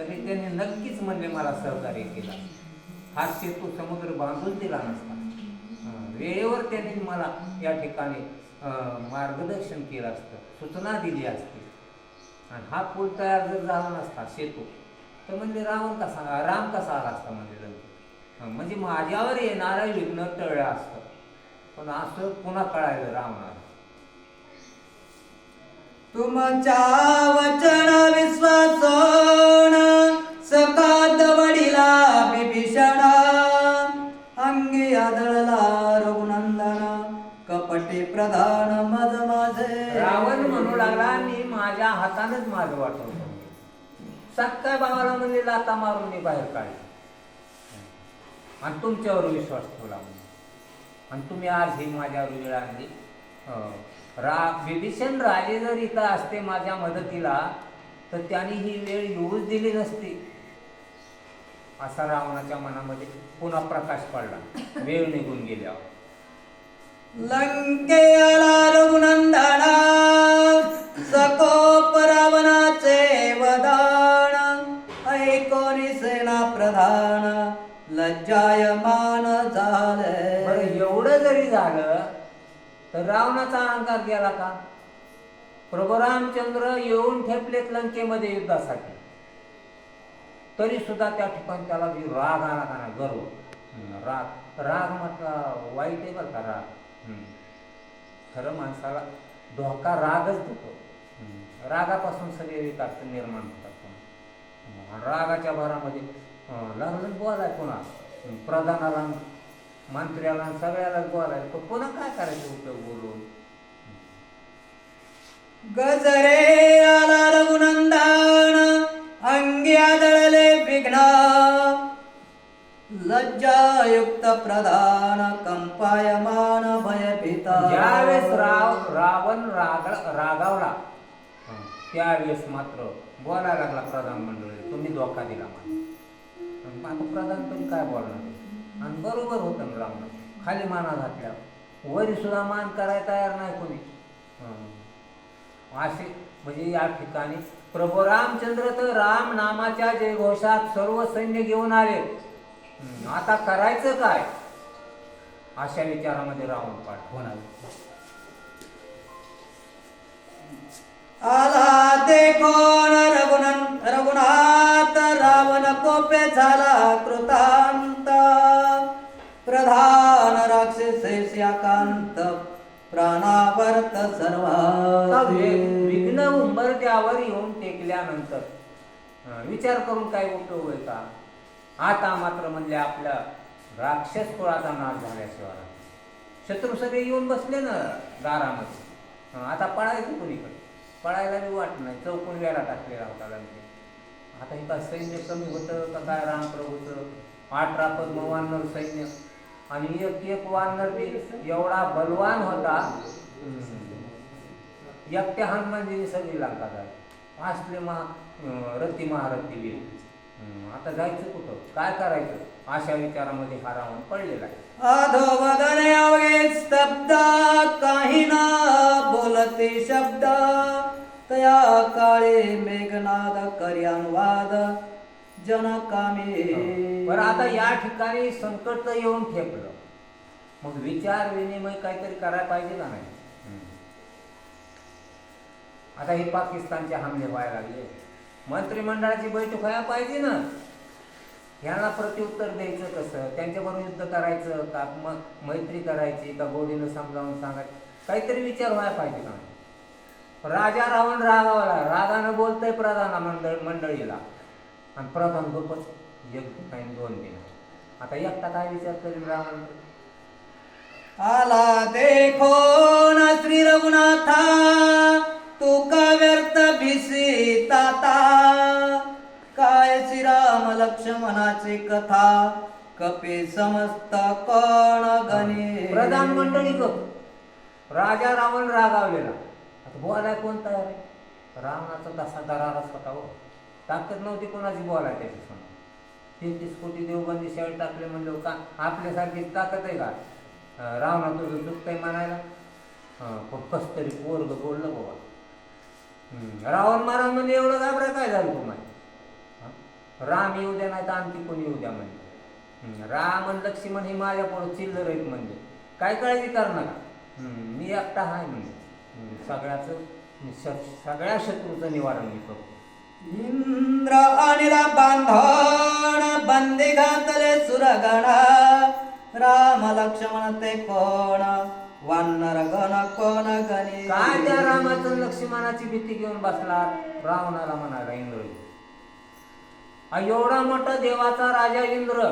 तरी त्याने नक्कीच म्हणजे मला सहकार्य केला. हा सेतू समुद्र बांधून दिला नसता. वेळेवर त्यांनी मला या ठिकाणी मार्गदर्शन केलं असतं सूचना दिली असती. आणि हा पूल तयार जर झाला नसता सेतू तर म्हणजे रावण कसा राम कसा आला असता म्हणजे म्हणजे माझ्यावर येणारं विघ्न टळलं असतं. पण असं पुन्हा कळायलं रावणाला तुमच्या वचन विश्वास सकात वडिला बिभीषण अंगी आदळला रघुनंदन. कपटे प्रधान मज माझे. रावण म्हणू लागला मी माझ्या हातानेच माझं वाटवतो सत्ता भावाला म्हणजे लाता मारून मी बाहेर काढले. आणि तुमच्यावर विश्वास ठेवला आणि तुम्ही आज ही माझ्यावर वेळ आणली. रा विभीषण राजे जर इथं असते माझ्या मदतीला तर त्यांनी ही वेळ येऊच दिली नसती. असा रावणाच्या मनामध्ये पुन्हा प्रकाश पडला. वेळ निघून गेल्यावर लंकेला रघुनंदन सकोप रावणाचे वदान ऐकोनी सेना प्रधान लज्जायमान झाले. बरं एवढं जरी झालं तर रावणाचा अहंकार गेला का? प्रभू रामचंद्र येऊन ठेपलेत लंकेमध्ये युद्धासाठी. तरी सुद्धा त्या ठिकाणी त्याला जी राग आला का ना गर्व. राग. राग म्हटला वाईट आहे बरं का राग. खरं माणसाला धोका रागच देतो. रागापासून सगळे विकार निर्माण होतात. रागाच्या भरामध्ये लग्न लागलं बोलाय पुन्हा. प्रधानाला मंत्र्याला सगळ्याला सगळ्यालाच बोलायला पुन्हा काय करायचं उपयोग बोलून? गजरे लज्जायुक्त प्रधान कंपायमान भयभीता। ज्यावेळेस राव रावण राग रागावला त्यावेळेस मात्र बोलायला लागला प्रधान मंडळी तुम्ही धोका दिला मला. आणि प्रधान पण काय बोलणार? आणि बरोबर होतं ना रावण खाली माना घातल्या. वरी सुद्धा मान करायला तयार नाही कोणी. असे म्हणजे या ठिकाणी प्रभू रामचंद्र तर राम नामाच्या जयघोषात सर्व सैन्य घेऊन आले. आता करायचं काय? अशा विचारामध्ये रावण पाठ. होणार आला देखोन रघुनन रघुनाथ रावण कोपे झाला कृतांत. प्रधान राक्षसेश्याकांत प्राणावर्त आता सर्वा विघ्न उंबरट्यावर येऊन टेकल्यानंतर. विचार करून काय उपयोग आहे का? आता मात्र म्हणजे आपल्या राक्षस कुळाचा नाश झाल्याशिवाय. शत्रू सगळे येऊन बसले ना दारामध्ये. आता पळायचं कुणीकडे? पळायला बी वाट नाही. चौकून वेळा टाकलेला होता लंकेत आता इथं सैन्य कमी होतं का काय रामप्रभूचं? अठरा पद्म वानर सैन्य. आणि एक एक वानर बी एवढा बलवान होता. एकट्या हनुमानजीने सगळी लंका जाय असले महा रती महारथी वीर आता जायचं कुठं? काय करायचं? अशा विचारामध्ये हा रावण पडलेला आहे. अधोवदन अवघे काही ना बोलते शब्द. तया काळे मेघनाद कर्यानुवाद जनकामी. बरं आता या ठिकाणी संकट तर येऊन ठेपलं. मग विचार विनिमय काहीतरी करायला पाहिजे का नाही? आता हे पाकिस्तानचे हमले व्हायला लागले. मंत्रिमंडळाची बैठक व्हायला पाहिजे ना. ह्यांना प्रत्युत्तर द्यायचं कसं? त्यांच्याबरोबर युद्ध करायचं का? मग मैत्री करायची का? गोडीनं समजावून सांगायचं? काहीतरी विचार व्हायला पाहिजे का? राजा रावण रागावला. रागानं बोलतंय प्रधान मंडळ मंडळीला. आणि प्रधान खूपच एक नाही दोन दिन आता एकटा काय विचार करेल रावण? आला देखो ना श्री रघुनाथा. लक्ष्मणाची कथा कपी समस्त कोण गणे? प्रधान मंडळी ग राजा रावण रागावलेला. आता बोलाय कोण तयार आहे? रावणाचा तसा दरारच होता हो. ताकद नव्हती कोणाची बोलाय त्याची समोर तेहतीस कोटी देवबंदी शाळेत टाकले म्हणलं का? आपल्यासारखी ताकद आहे का? रावणा तुझं चुकतंय म्हणायला. पण कस तरी पोरग बोललं बाबा. रावण महाराज म्हणजे एवढं घाबरा काय झालं तुम्हाला? राम येऊ द्या नाही तर आणखी कोणी येऊ द्या म्हणजे राम आणि लक्ष्मण हे माझ्या पुढे चिल्लर आहेत म्हणजे काय काळजी कर हम्म, मी एकटा आहे म्हणजे सगळ्याचं सगळ्या शत्रूचं निवारण मी करतो इंद्र अनिल बांधण बंदी घातले सुरगणा. राम लक्ष्मण ते कोण? वानर गण कोण गणी? काय त्या रामाचं लक्ष्मणाची भीती घेऊन बसला रावणाला म्हणाला इंद्र एवढा मोठा देवाचा राजा इंद्र.